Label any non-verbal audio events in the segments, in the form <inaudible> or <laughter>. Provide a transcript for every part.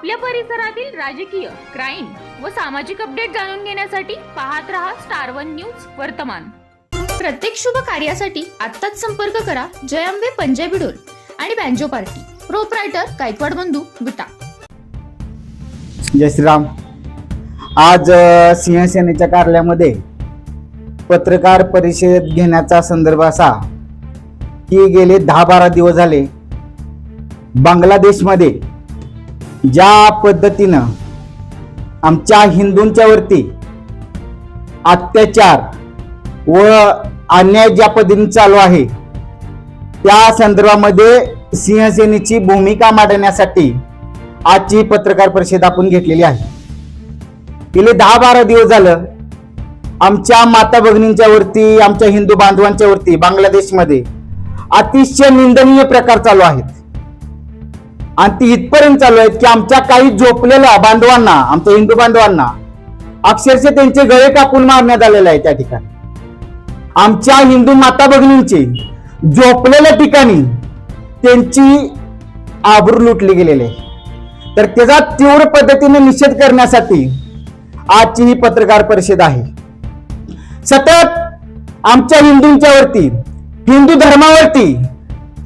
आपल्या परिसरातील राजकीय क्राईम व सामाजिक अपडेट जाणून घेण्यासाठी पाहत रहा स्टार वन न्यूज वर्तमान. प्रत्येक शुभ कार्यासाठी आत्ताच संपर्क करा जयंबे पंजाबी डोल आणि बँजो पार्टी. प्रोपरायटर गायकवाड बंधू विटा जय श्रीराम. आज सिंहसेनेच्या कार्यालयामध्ये पत्रकार परिषद घेण्याचा संदर्भ असा की गेले दहा बारा दिवस झाले बांगलादेशमध्ये ज्या पद्धतीनं आमच्या हिंदूंच्या वरती अत्याचार व अन्याय ज्या पद्धतीने चालू आहे त्या संदर्भामध्ये सिंहसेनेची भूमिका मांडण्यासाठी आजची पत्रकार परिषद आपण घेतलेली आहे. गेले दहा बारा दिवस झालं आमच्या माता भगिनींच्या वरती आमच्या हिंदू बांधवांच्या वरती बांगलादेशमध्ये अतिशय निंदनीय प्रकार चालू आहेत. आणि ती इथपर्यंत चालू आहेत की आमच्या काही झोपलेल्या बांधवांना आमच्या हिंदू बांधवांना अक्षरशः त्यांचे गळे कापून मारण्यात आलेले आहे त्या ठिकाणी. आमच्या हिंदू माता भगिनींचे झोपलेल्या ठिकाणी त्यांची आबरू लुटली गेलेली आहे. तर त्याचा तीव्र पद्धतीने निषेध करण्यासाठी आजची ही पत्रकार परिषद आहे. सतत आमच्या हिंदूंच्या वरती हिंदू धर्मावरती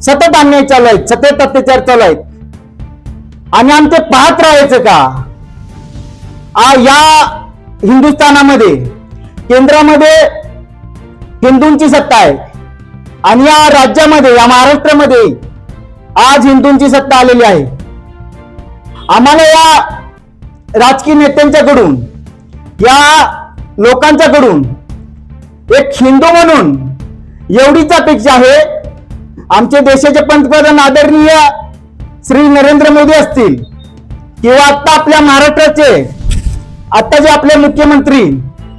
सतत अन्याय चालू आहेत सतत अत्याचार चालू आहेत. आणि आमचं पाहत राहायचं का? आ, या हिंदुस्थानामध्ये केंद्रामध्ये हिंदूंची सत्ता आहे. आणि या राज्यामध्ये या महाराष्ट्रामध्ये आज हिंदूंची सत्ता आलेली आहे. आम्हाला या राजकीय नेत्यांच्याकडून या लोकांच्याकडून एक हिंदू म्हणून एवढीच अपेक्षा आहे. आमचे देशाचे पंतप्रधान आदरणीय श्री नरेंद्र मोदी असतील किंवा आता आपल्या महाराष्ट्राचे आता जे आपले मुख्यमंत्री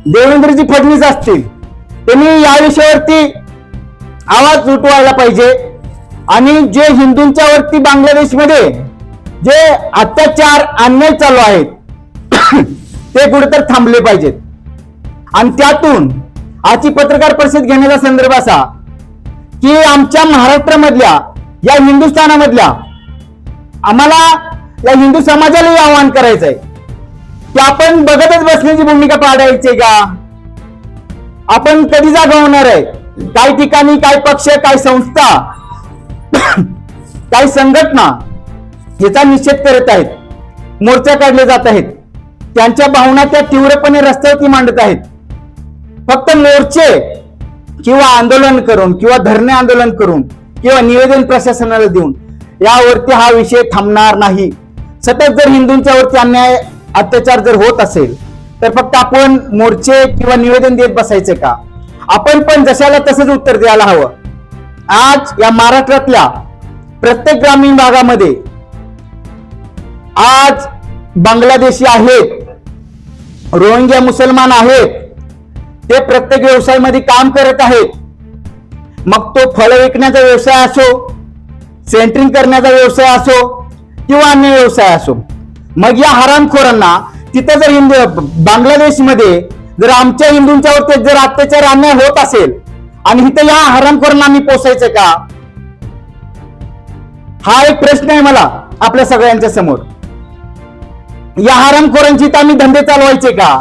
देवेंद्रजी फडणवीस असतील त्यांनी या विषयावरती आवाज उठवायला पाहिजे. आणि जे हिंदूंच्या वरती बांगलादेशमध्ये जे अत्याचार अन्याय चालू आहेत <coughs> ते कुठेतरी थांबले पाहिजेत. आणि त्यातून आजची पत्रकार परिषद घेण्याचा संदर्भ असा की आमच्या महाराष्ट्रामधल्या या हिंदुस्थानामधल्या आम्हाला या हिंदू समाजालाही आवाहन करायचंय. की आपण बघतच बसण्याची भूमिका पाडायची का? आपण कधी जागा होणार आहे? काही ठिकाणी काही पक्ष काही संस्था काही संघटना याचा निषेध करत आहेत मोर्चा काढले जात आहेत त्यांच्या भावना त्या तीव्रपणे रस्त्यावरती मांडत आहेत. फक्त मोर्चे किंवा आंदोलन करून किंवा धरणे आंदोलन करून किंवा निवेदन प्रशासनाला देऊन यावरती हा विषय थांबणार नाही. सतत जर हिंदूंच्या वरती अन्याय अत्याचार जर होत असेल तर फक्त आपण मोर्चे किंवा निवेदन देत बसायचे का? आपण पण जशाला तसंच उत्तर द्यायला हवं. आज या महाराष्ट्रातल्या प्रत्येक ग्रामीण भागामध्ये आज बांगलादेशी आहेत रोहिंग्या मुसलमान आहेत ते प्रत्येक व्यवसायामध्ये काम करत आहेत. मग तो फळ विकण्याचा व्यवसाय असो सेंटरिंग करण्याचा व्यवसाय असो किंवा अन्य व्यवसाय असो. मग या हरामखोरांना तिथं जर हिंदू बांगलादेशमध्ये जर आमच्या हिंदूंच्या वरती जर अत्याचार अन्याय होत असेल आणि इथं या हरामखोरांना आम्ही पोसायचं का? हा एक प्रश्न आहे मला आपल्या सगळ्यांच्या समोर. या हरामखोरांची तर आम्ही धंदे चालवायचे का?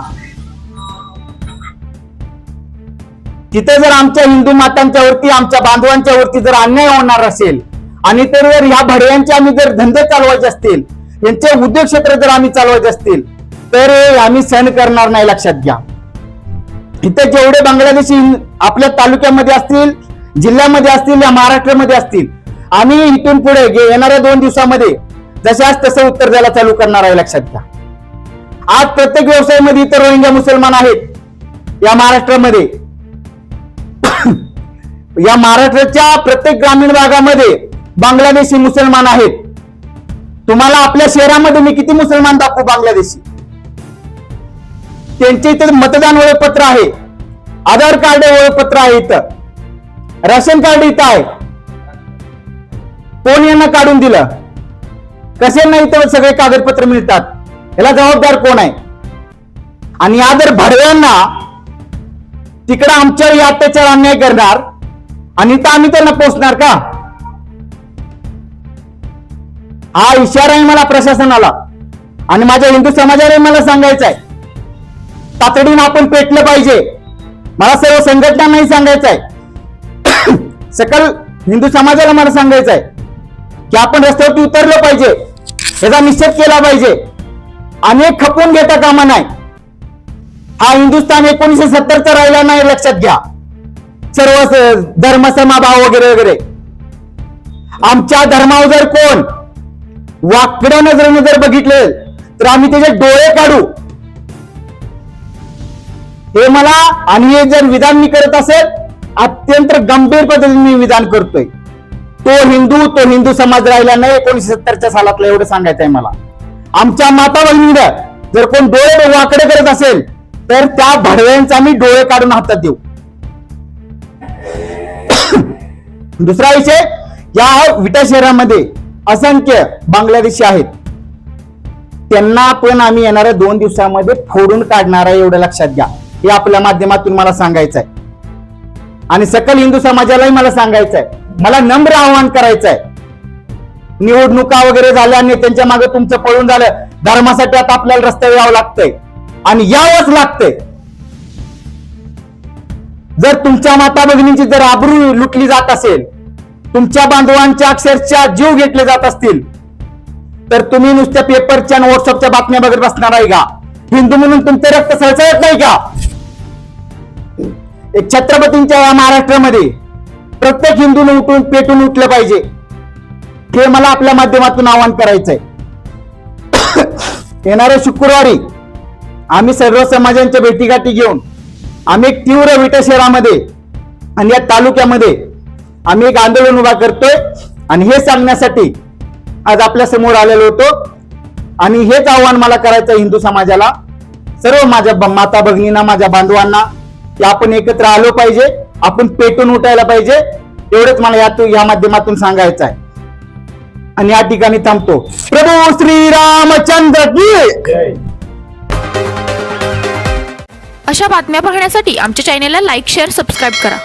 तिथे जर आमच्या हिंदू मातांच्या वरती आमच्या बांधवांच्या वरती जर अन्याय होणार असेल आणि तर जर ह्या भड्यांचे आम्ही जर धंदे चालवायचे असतील यांचे उद्योग क्षेत्र जर आम्ही चालवायचे असतील तर आम्ही सहन करणार नाही लक्षात घ्या. इथे जेवढे बांगलादेशी आपल्या तालुक्यामध्ये असतील जिल्ह्यामध्ये असतील या महाराष्ट्रामध्ये असतील आम्ही इथून पुढे गे- येणाऱ्या दोन दिवसामध्ये जशाच तसं उत्तर द्यायला चालू करणार आहे लक्षात घ्या. आज प्रत्येक व्यवसायामध्ये इतर रोहिंग्या मुसलमान आहेत या महाराष्ट्रामध्ये. <coughs> या महाराष्ट्राच्या प्रत्येक ग्रामीण भागामध्ये बांगलादेशी मुसलमान आहेत. तुम्हाला आपल्या शहरामध्ये मी किती मुसलमान दाखवू बांगलादेशी? त्यांचे इथं मतदान ओळखपत्र आहे. आधार कार्ड ओळखपत्र आहे इथं. राशन कार्ड इथं आहे. कोण यांना काढून दिलं? कसे इथं सगळे कागदपत्र मिळतात? याला जबाबदार कोण आहे? आणि या जर भडव्यांना तिकडं आमच्यावर या अत्याचार अन्याय करणार. आणि इथं आम्ही त्यांना पोचणार का? हा इशारा आहे मला प्रशासनाला आणि माझ्या हिंदू समाजाला मला सांगायचं आहे. तातडीनं आपण पेटलं पाहिजे. मला सर्व संघटनांनाही सांगायचं आहे. <coughs> सकल हिंदू समाजाला मला सांगायचं आहे की आपण रस्त्यावरती उतरलं पाहिजे. याचा निषेध केला पाहिजे. अनेक खपून घेता कामा नाही. हा हिंदुस्थान एकोणीसशे सत्तरचा राहिला नाही लक्षात घ्या. सर्व धर्म समाभाव वगैरे वगैरे. आमच्या धर्मावर जर कोण वाकड्या नजरेने जर बघितले तर आम्ही त्याचे डोळे काढू. हे मला आणि हे जर विधान मी करत असेल अत्यंत गंभीर पद्धतीने मी विधान करतोय. तो हिंदू तो हिंदू समाज राहिला नाही एकोणीशे सत्तरच्या सालातला एवढं सांगायचं आहे मला. आमच्या माता बहिणीला जर कोण डोळे वाकडे करत असेल तर त्या भडव्यांचा आम्ही डोळे काढून हातात देऊ. <coughs> दुसरा विषय या विटा शहरामध्ये असंख्य बांगलादेशी आहेत. त्यांना पण आम्ही येणाऱ्या दोन दिवसामध्ये फोडून काढणार आहे एवढं लक्षात घ्या. हे आपल्या माध्यमातून मला सांगायचं आहे आणि सकल हिंदू समाजालाही मला सांगायचं आहे मला नम्र आवाहन करायचं आहे निवडणुका वगैरे झाल्या आणि त्यांच्या मागे तुमचं पळून झालं धर्मासाठी आता आपल्याला रस्त्यावर यावं लागतंय. आणि यावंच लागतंय. जर तुमच्या माता भगिनींची जर आबरू लुटली जात असेल तुमच्या बांधवांच्या अक्षरशः जीव घेतले जात असतील. तर तुम्ही नुसत्या पेपरच्या आणि व्हॉट्सअपच्या बातम्या बघत बसणार आहे का? हिंदू म्हणून तुमचं रक्त सळसळत नाही का? एक छत्रपतींच्या या महाराष्ट्रामध्ये प्रत्येक हिंदूने उठून पेटून उठलं पाहिजे. हे मला आपल्या माध्यमातून आवाहन करायचंय. <coughs> येणाऱ्या शुक्रवारी आम्ही सर्व समाजांच्या भेटीगाठी घेऊन आम्ही तीव्र विटा शहरामध्ये आणि या तालुक्यामध्ये आम्ही एक आंदोलन उभा करतोय आणि हे सांगण्यासाठी आज आपल्यासमोर आलेलो होतो. आणि हेच आव्हान मला करायचं हिंदू समाजाला. सर्व माझ्या माता भगिनींना माझ्या बांधवांना की आपण एकत्र आलो पाहिजे आपण पेटून उठायला पाहिजे एवढंच मला यातून या माध्यमातून सांगायचं आहे. आणि या ठिकाणी थांबतो. प्रभू श्रीरामचंद्र की अशा बातम्या पाहण्यासाठी आमच्या चॅनेलला लाईक शेअर सबस्क्राईब करा.